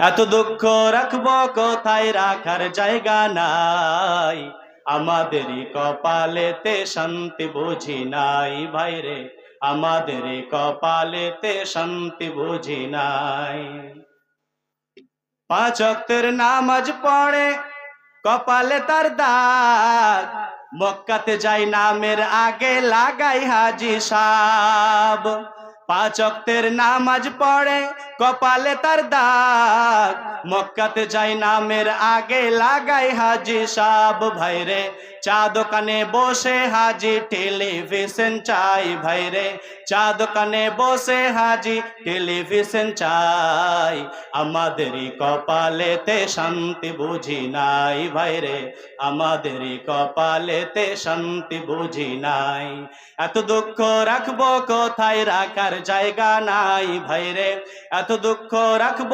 এত দুঃখ রাখব কোথায়? রাখার জায়গা নাই। আমাদেরই কপালেতে শান্তি বুঝি নাই ভাইরে আমাদেরই কপালেতে শান্তি বুঝি নাই। পাঁচ অক্তের নামাজ পড়ে, কপালে তার দাগ। মক্কাতে যাই নামের আগে লাগাই হাজি সাব। পাঁচ অক্তের নামাজ পড়ে কপালে তার দাগ। মক্কাতে যাই নামের আগে লাগাই হাজি সাব। ভাইরে চা দোকানে বসে হাজি টেলিভিশন চাই। ভাইরে চা দোকানে বসে হাজি টেলিভিশন চাই। আমাদেরই কপালেতে শান্তি বুঝি নাই। ভাইরে আমাদেরই কপালেতে শান্তি বুঝি নাই। এত দুঃখ রাখব কোথায়? রাখার জায়গা নাই। ভাইরে, এত দুঃখ রাখব